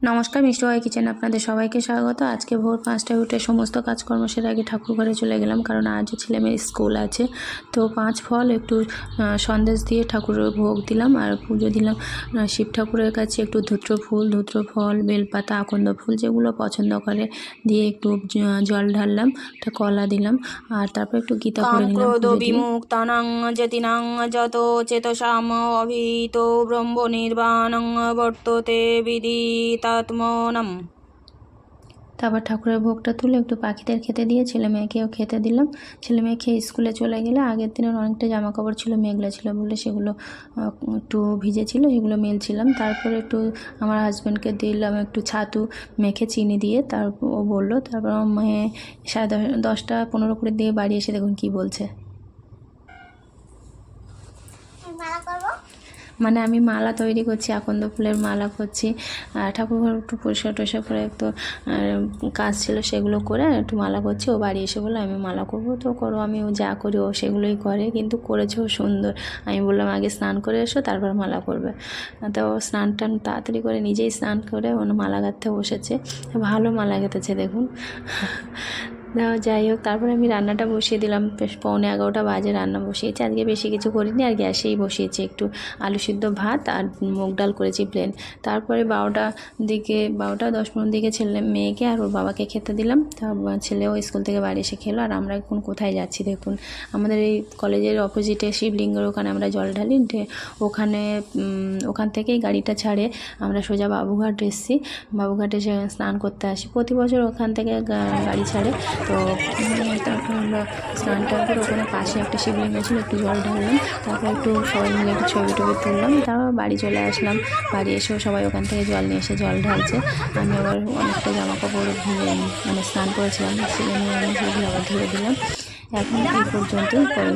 নমস্কার মিষ্টবাই কিচেন আপনাদের সবাইকে স্বাগত। আজকে ভোর পাঁচটায় উঠে সমস্ত কাজকর্ম সেরে আগে ঠাকুর ঘরে চলে গেলাম কারণ আজও ছেলে মেয়ের স্কুল আছে। তো পাঁচ ফল একটু সন্দেশ দিয়ে ঠাকুরের ভোগ দিলাম আর পুজো দিলাম শিব ঠাকুরের কাছে একটু ধুত্র ফুল ধুত্র ফল বেলপাতা আকন্দ ফুল যেগুলো পছন্দ করে দিয়ে একটু জল ঢাললাম একটা কলা দিলাম আর তারপর একটু গীতা নিলাম যতিনাং যত চেতসাম অভিতো ব্রহ্ম নির্বাণং বর্ততে বিদিতাত্মনম তারপর ঠাকুরের ভোগটা তুলে একটু পাখিদের খেতে দিয়ে ছেলে মেয়েকেও খেতে দিলাম। ছেলে মেয়ে খেয়ে স্কুলে চলে গেলে আগের দিনের অনেকটা জামা কাপড় ছিল মেঘলা ছিল বলে সেগুলো একটু ভিজে ছিল সেগুলো মেলছিলাম। তারপরে একটু আমার হাজব্যান্ডকে দিলাম একটু ছাতু মেখে চিনি দিয়ে তার ও বলল তারপর আমার মেয়ে সাড়ে দশ- দশটা পনেরো করে দিয়ে বাড়ি এসে দেখুন কি বলছে। মানে আমি মালা তৈরি করছি, আকন্দ ফুলের মালা করছি, আর ঠাকুর ঘর একটু পরিষ্কার টরিষ্কার করে একটু কাজ ছিল সেগুলো করে একটু মালা করছি, ও বাড়ি এসে বলে আমি মালা করব, তো করো, আমি ও যা করি ও সেগুলোই করে, কিন্তু করেছে ও সুন্দর। আমি বললাম, আগে স্নান করে এসো, তারপর মালা করবে। তো স্নান টান তাড়াতাড়ি করে নিজেই স্নান করে ও মালা গাঁথতে বসেছে, ভালো মালা গেঁথেছে দেখুন। যাই হোক, তারপরে আমি রান্নাটা বসিয়ে দিলাম। বেশ পৌনে এগারোটা বাজে রান্না বসিয়েছি। আজকে বেশি কিছু করিনি, আর গ্যাসেই বসিয়েছি। একটু আলু সিদ্ধ ভাত আর মুগ ডাল করেছি প্লেন তারপরে বারোটা দিকে, বারোটা দশ পনেরো দিকে ছেলে মেয়েকে আর ওর বাবাকে খেতে দিলাম। তা ছেলেও স্কুল থেকে বাড়ি এসে খেলো। আর আমরা এখন কোথায় যাচ্ছি দেখুন? আমাদের এই কলেজের অপোজিটে শিবলিঙ্গের ওখানে আমরা জল ঢালি। ওখানে ওখান থেকেই গাড়িটা ছাড়ে। আমরা সোজা বাবুঘাট এসেছি। বাবুঘাটে স্নান করতে আসি। প্রতি বছর ওখান থেকে গাড়ি ছাড়ে। তো তারপর আমরা স্নান টান করে ওখানে পাশে একটা শিবলিঙ্গ ছিল, একটু জল ঢাললাম। তারপর একটু সবাই মিলে একটু ছবি টবি তুললাম। তারপর বাড়ি চলে আসলাম। বাড়ি এসেও সবাই ওখান থেকে জল নিয়ে এসে জল ঢালছে। আমি আবার অনেকটা জামা কাপড় মানে স্নান করেছিলাম। সেগুলো আমি সেগুলো আবার ধুয়ে দিলাম। এখন এই পর্যন্তই। পরে